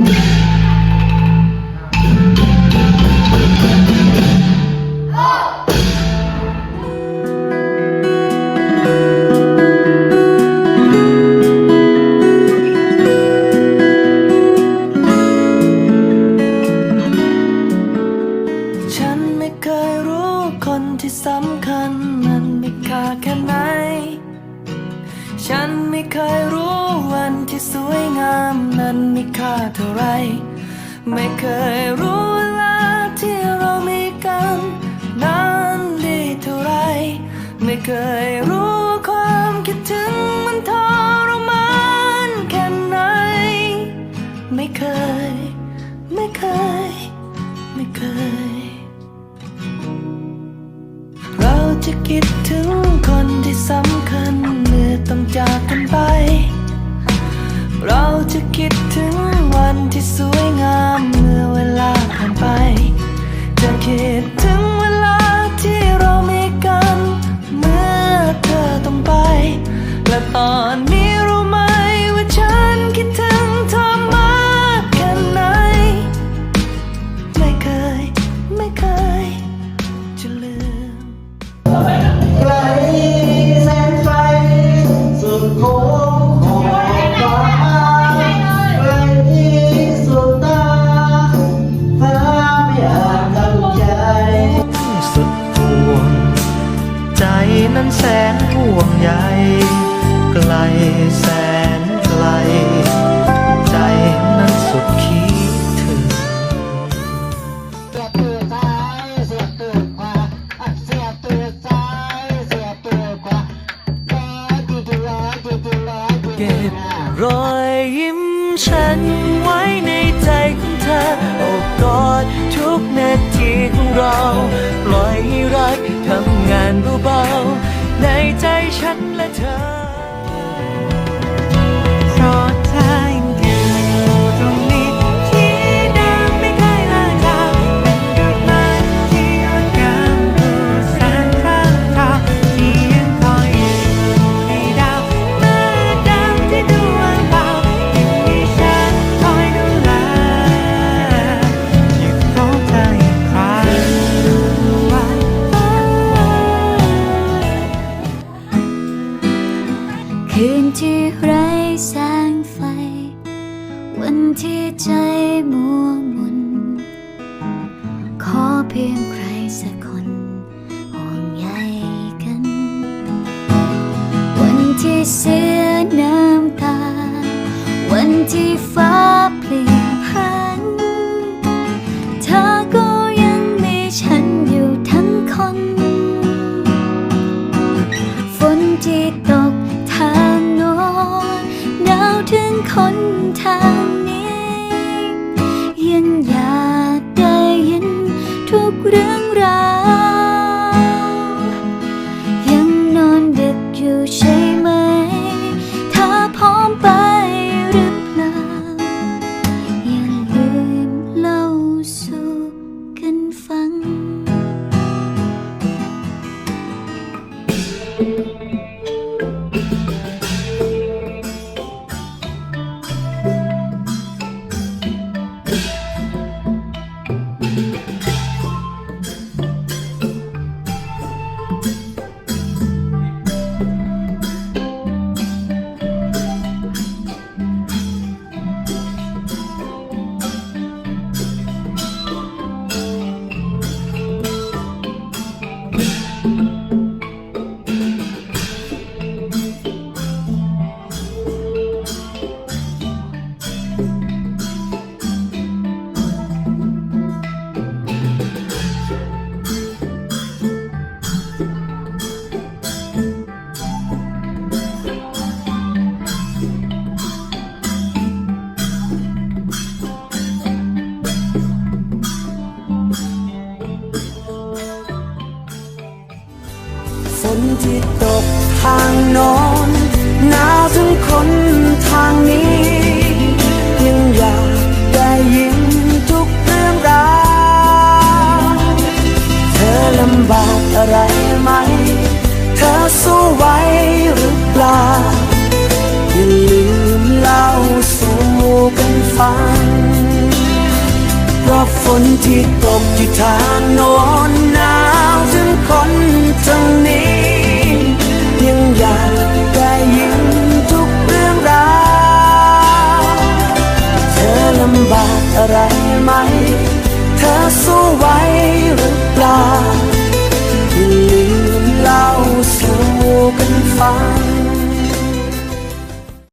ฉันไม่เคยรู้คนที่สำคัญนั้นมีค่าแค่ไหน ฉันไม่เคยรู้วันที่สวยงามนั้นมีค่าเท่าไร ไม่เคยรู้เวลาที่เรามีกันนั้นดีเท่าไร ไม่เคยรู้ความคิดถึงมันทรมานแค่ไหน ไม่เคย ไม่เคย ไม่เคย เราจะคิดถึงคนที่สำคัญ ต้องจากกันไป เราจะคิดถึงวันที่สวยงามเมื่อ ไกลแสนไกล ใจนั้นสุดคิดถึง เสียตัวซ้าย เสียตัวขวาอะเสียตัวซ้าย เสียตัวขวาร้อยดีดีร้อยดีดีร้อยดีเก็บรอยยิ้มฉันไว้ในใจของเธอ โอบกอดทุกนาทีของเรา ปล่อยให้รักทำงานเบาๆในใจฉัน ที่ใจมัวหมุนขอเพียงใครสักคนห่วงใยกัน วันที่เสียน้ำตา วันที่ฟ้าเปลี่ยน ฝนที่ตกทางโนอนหนาวถึงคนทางนี้ ยังอยากได้ยินทุกเรื่องราวเธอลำบากอะไรไหม เธอสู้ไหวหรือเปล่า อย่าลืมเล่าสู่กันฟังเพราะฝนที่ตกที่ทางโน้นหนาวถึงคนทางนี้